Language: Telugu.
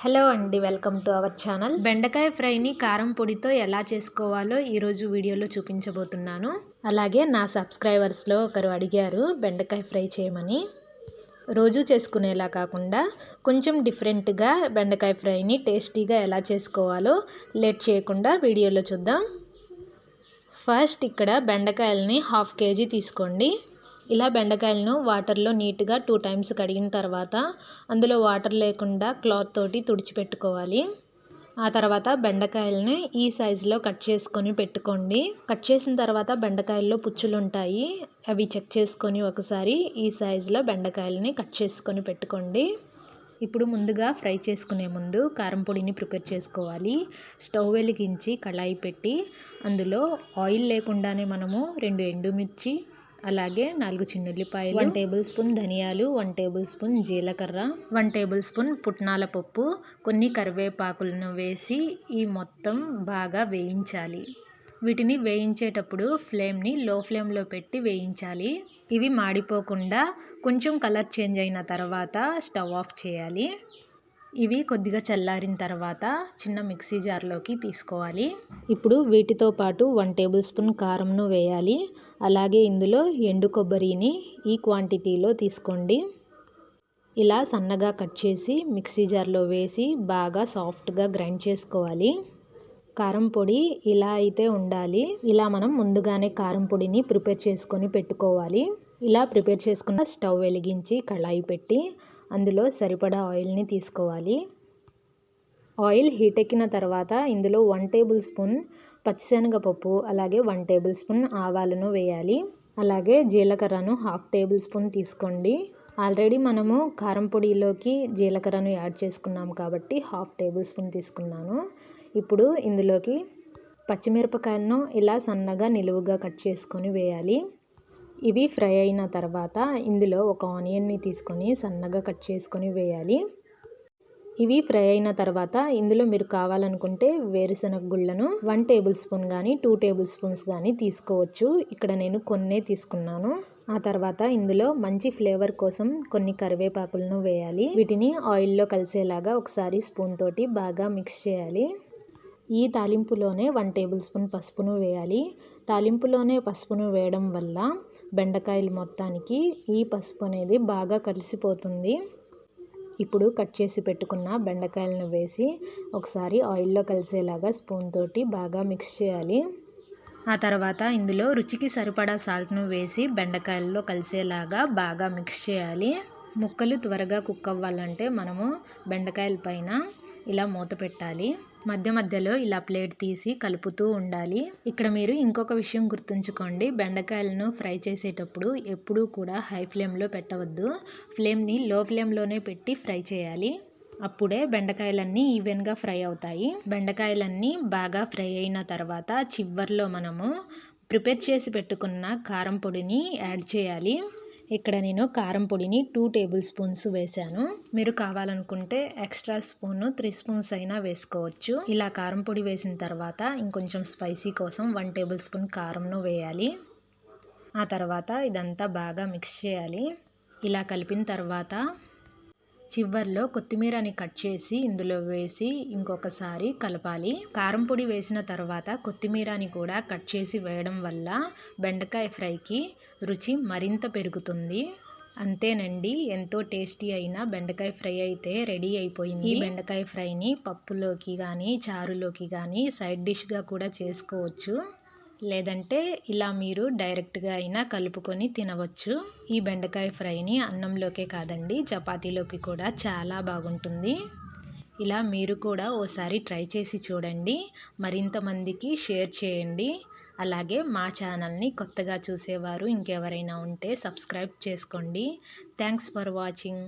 హలో అండి వెల్కమ్ టు అవర్ ఛానల్. బెండకాయ ఫ్రైని కారం పొడితో ఎలా చేసుకోవాలో ఈరోజు వీడియోలో చూపించబోతున్నాను. అలాగే నా సబ్స్క్రైబర్స్లో ఒకరు అడిగారు బెండకాయ ఫ్రై చేయమని. రోజు చేసుకునేలా కాకుండా కొంచెం డిఫరెంట్గా బెండకాయ ఫ్రైని టేస్టీగా ఎలా చేసుకోవాలో లేట్ చేయకుండా వీడియోలో చూద్దాం. ఫస్ట్ ఇక్కడ బెండకాయలని హాఫ్ కేజీ తీసుకోండి. ఇలా బెండకాయలను వాటర్లో నీట్గా టూ టైమ్స్ కడిగిన తర్వాత అందులో వాటర్ లేకుండా క్లాత్ తోటి తుడిచిపెట్టుకోవాలి. ఆ తర్వాత బెండకాయలని ఈ సైజులో కట్ చేసుకొని పెట్టుకోండి. కట్ చేసిన తర్వాత బెండకాయల్లో పుచ్చులు ఉంటాయి అవి చెక్ చేసుకొని ఒకసారి ఈ సైజులో బెండకాయలని కట్ చేసుకొని పెట్టుకోండి. ఇప్పుడు ముందుగా ఫ్రై చేసుకునే ముందు కారం పొడిని ప్రిపేర్ చేసుకోవాలి. స్టవ్ వెలిగించి కళాయి పెట్టి అందులో ఆయిల్ లేకుండానే మనము రెండు ఎండుమిర్చి అలాగే నాలుగు చిన్నుల్లిపాయలు. వన్ టేబుల్ స్పూన్ ధనియాలు వన్ టేబుల్ స్పూన్ జీలకర్ర వన్ టేబుల్ స్పూన్ పుట్నాల పప్పు. కొన్ని కరివేపాకులను వేసి ఈ మొత్తం బాగా వేయించాలి. వీటిని వేయించేటప్పుడు ఫ్లేమ్ని లో ఫ్లేమ్లో పెట్టి వేయించాలి. ఇవి మాడిపోకుండా కొంచెం కలర్ చేంజ్ అయిన తర్వాత స్టవ్ ఆఫ్ చేయాలి. ఇవి కొద్దిగా చల్లారిన తర్వాత చిన్న మిక్సీ జార్లోకి తీసుకోవాలి. ఇప్పుడు వీటితో పాటు వన్ టేబుల్ స్పూన్ కారంను వేయాలి. అలాగే ఇందులో ఎండు కొబ్బరిని ఈ క్వాంటిటీలో తీసుకోండి. ఇలా సన్నగా కట్ చేసి మిక్సీ జార్లో వేసి బాగా సాఫ్ట్గా గ్రైండ్ చేసుకోవాలి. కారం పొడి ఇలా అయితే ఉండాలి. ఇలా మనం ముందుగానే కారం పొడిని ప్రిపేర్ చేసుకొని పెట్టుకోవాలి. ఇలా ప్రిపేర్ చేసుకున్న స్టవ్ వెలిగించి కళాయి పెట్టి అందులో సరిపడా ఆయిల్ని తీసుకోవాలి. ఆయిల్ హీట్ ఎక్కిన తర్వాత ఇందులో వన్ టేబుల్ స్పూన్ పచ్చిశనగపప్పు అలాగే వన్ టేబుల్ స్పూన్ ఆవాలను వేయాలి. అలాగే జీలకర్రను హాఫ్ టేబుల్ స్పూన్ తీసుకోండి. ఆల్రెడీ మనము కారం పొడిలోకి జీలకర్రను యాడ్ చేసుకున్నాము కాబట్టి హాఫ్ టేబుల్ స్పూన్ తీసుకున్నాను. ఇప్పుడు ఇందులోకి పచ్చిమిరపకాయలను ఇలా సన్నగా నిలువుగా కట్ చేసుకొని వేయాలి. ఇవి ఫ్రై అయిన తర్వాత ఇందులో ఒక ఆనియన్ని తీసుకొని సన్నగా కట్ చేసుకొని వేయాలి. ఇవి ఫ్రై అయిన తర్వాత ఇందులో మీరు కావాలనుకుంటే వేరుశనగ గుళ్ళను వన్ టేబుల్ స్పూన్ కానీ టూ టేబుల్ స్పూన్స్ కానీ తీసుకోవచ్చు. ఇక్కడ నేను కొన్నే తీసుకున్నాను. ఆ తర్వాత ఇందులో మంచి ఫ్లేవర్ కోసం కొన్ని కరివేపాకులను వేయాలి. వీటిని ఆయిల్లో కలిసేలాగా ఒకసారి స్పూన్ తోటి బాగా మిక్స్ చేయాలి. ఈ తాలింపులోనే వన్ టేబుల్ స్పూన్ పసుపును వేయాలి. తాలింపులోనే పసుపును వేయడం వల్ల బెండకాయలు మొత్తానికి ఈ పసుపు అనేది బాగా కలిసిపోతుంది. ఇప్పుడు కట్ చేసి పెట్టుకున్న బెండకాయలను వేసి ఒకసారి ఆయిల్లో కలిసేలాగా స్పూన్ తోటి బాగా మిక్స్ చేయాలి. ఆ తర్వాత ఇందులో రుచికి సరిపడా సాల్ట్ను వేసి బెండకాయల్లో కలిసేలాగా బాగా మిక్స్ చేయాలి. ముక్కలు త్వరగా కుక్ అవ్వాలంటే మనము బెండకాయల పైన ఇలా మూత పెట్టాలి. మధ్య మధ్యలో ఇలా ప్లేట్ తీసి కలుపుతూ ఉండాలి. ఇక్కడ మీరు ఇంకొక విషయం గుర్తుంచుకోండి. బెండకాయలను ఫ్రై చేసేటప్పుడు ఎప్పుడూ కూడా హై ఫ్లేమ్లో పెట్టవద్దు. ఫ్లేమ్ని లో ఫ్లేమ్లోనే పెట్టి ఫ్రై చేయాలి. అప్పుడే బెండకాయలన్నీ ఈవెన్గా ఫ్రై అవుతాయి. బెండకాయలన్నీ బాగా ఫ్రై అయిన తర్వాత చివర్లో మనము ప్రిపేర్ చేసి పెట్టుకున్న కారం పొడిని యాడ్ చేయాలి. ఇక్కడ నేను కారం పొడిని టూ టేబుల్ స్పూన్స్ వేశాను. మీరు కావాలనుకుంటే ఎక్స్ట్రా స్పూన్ త్రీ స్పూన్స్ అయినా వేసుకోవచ్చు. ఇలా కారం పొడి వేసిన తర్వాత ఇంకొంచెం స్పైసీ కోసం వన్ టేబుల్ స్పూన్ కారంను వేయాలి. ఆ తర్వాత ఇదంతా బాగా మిక్స్ చేయాలి. ఇలా కలిపిన తర్వాత చివర్లో కొత్తిమీరని కట్ చేసి ఇందులో వేసి ఇంకొకసారి కలపాలి. కారం పొడి వేసిన తర్వాత కొత్తిమీరని కూడా కట్ చేసి వేయడం వల్ల బెండకాయ ఫ్రైకి రుచి మరింత పెరుగుతుంది. అంతేనండి ఎంతో టేస్టీ అయిన బెండకాయ ఫ్రై అయితే రెడీ అయిపోయింది. ఈ బెండకాయ ఫ్రైని పప్పులోకి కానీ చారులోకి కానీ సైడ్ డిష్గా కూడా చేసుకోవచ్చు. లేదంటే ఇలా మీరు డైరెక్ట్గా అయినా కలుపుకొని తినవచ్చు. ఈ బెండకాయ ఫ్రైని అన్నంలోకే కాదండి చపాతీలోకి కూడా చాలా బాగుంటుంది. ఇలా మీరు కూడా ఓసారి ట్రై చేసి చూడండి. మరింత మందికి షేర్ చేయండి. అలాగే మా ఛానల్ని కొత్తగా చూసేవారు ఇంకెవరైనా ఉంటే సబ్స్క్రైబ్ చేసుకోండి. Thanks for watching.